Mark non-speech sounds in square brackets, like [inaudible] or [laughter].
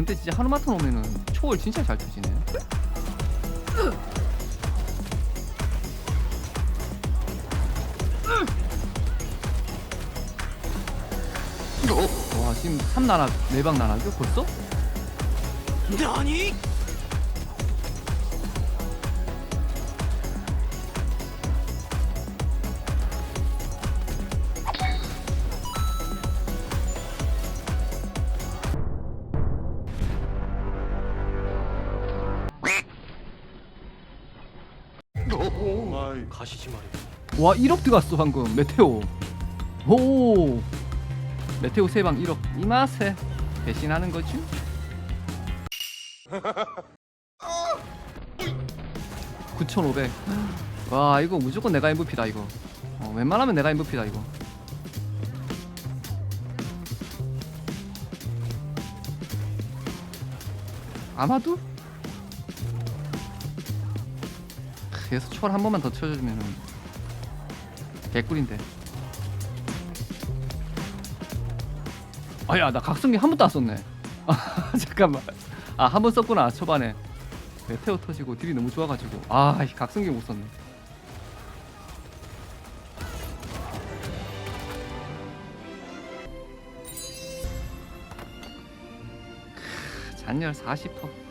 근데 진짜 하루마탄 오면은 초월 진짜 잘 터지네. 와 지금 3나라 4방 나라죠 벌써? 나니? 아이 가시지 말이야. 와 1억 들어갔어 방금. 메테오. 오. 메테오 3방 1억. 이 맛에 배신하는 거지? (9,500) 와 이거 무조건 내가 MVP다 이거. 어, 웬만하면 내가 MVP다 이거. 아마도? 그래서 초월 한 번만 더 쳐주면은 개꿀인데. 아야 나 각성기 한 번도 안 썼네. 아 [laughs] 잠깐만. 아 한 번 썼구나 초반에. 메테오 터지고 딜이 너무 좋아가지고 아이 각성기 못 썼네. 크, 잔열 40%.